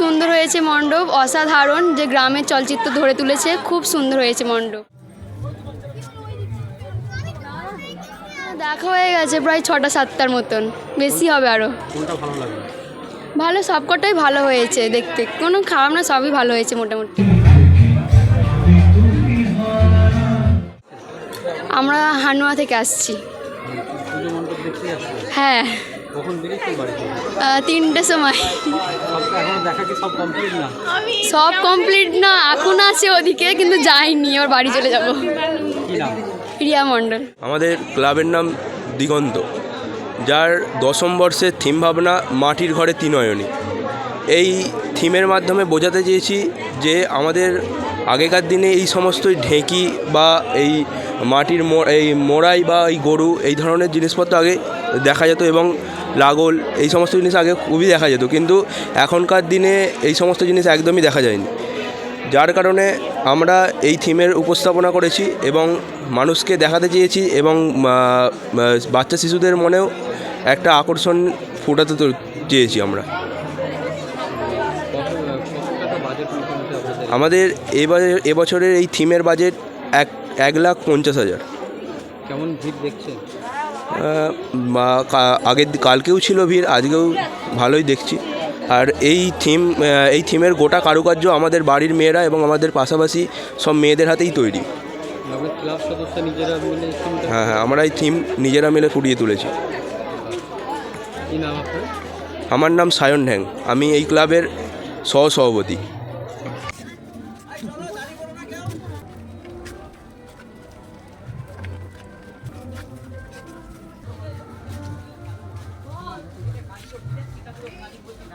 সুন্দর হয়েছে মণ্ডপ অসাধারণ যে গ্রামের চলচ্চিত্র ধরে তুলেছে খুব সুন্দর হয়েছে মণ্ডপ। দেখা হয়ে গেছে প্রায় ছটা সাতটার মতন। বেশি হবে আরও ভালো সবকটাই ভালো হয়েছে দেখতে। কোনো খারাপ না সবই ভালো হয়েছে মোটামুটি। আমরা হানুয়া থেকে আসছি। যাচ্ছে হ্যাঁ। কখন তিনটের সময়। সব দেখা কি সব কমপ্লিট না? সব কমপ্লিট না এখন আছে ওদিকে কিন্তু যাইনি ওর বাড়ি চলে যাব। প্রিয়া মন্ডল রিয়া মণ্ডল। আমাদের ক্লাবের নাম দিগন্ত যার দশম বর্ষের থিম ভাবনা মাটির ঘরে তিনয়নী। এই থিমের মাধ্যমে বোঝাতে চেয়েছি যে আমাদের আগেকার দিনে এই সমস্ত ঢেঁকি বা এই মাটির এই মোড়াই বা এই গরু এই ধরনের জিনিসপত্র আগে দেখা যেত এবং লাগল এই সমস্ত জিনিস আগে খুবই দেখা যেত। কিন্তু এখনকার দিনে এই সমস্ত জিনিস একদমই দেখা যায়নি। যার কারণে আমরা এই থিমের উপস্থাপনা করেছি এবং মানুষকে দেখাতে চেয়েছি এবং বাচ্চা শিশুদের মনেও একটা আকর্ষণ ফোটাতে চেয়েছি আমরা। আমাদের এবারে এবছরের এই থিমের বাজেট এক এক লাখ পঞ্চাশ হাজার। কেমন ভিড় দেখছেন? আগের কালকেও ছিল ভিড় আজকেও ভালোই দেখছি। আর এই থিম এই থিমের গোটা কারুকার্য আমাদের বাড়ির মেয়েরা এবং আমাদের পাশাপাশি সব মেয়েদের হাতেই তৈরি। হ্যাঁ হ্যাঁ আমরা এই থিম নিজেরা মিলে ফুটিয়ে তুলেছি। আমার নাম সায়ন ঢ্যাং। আমি এই ক্লাবের সহ সভাপতি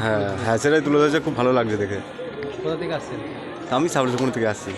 হ্যাঁ হ্যাঁ সেটাই তুলে ধরেছে খুব ভালো লাগছে দেখে। কোথা থেকে আসছেন? আমি সাবরুকুন থেকে আসছি।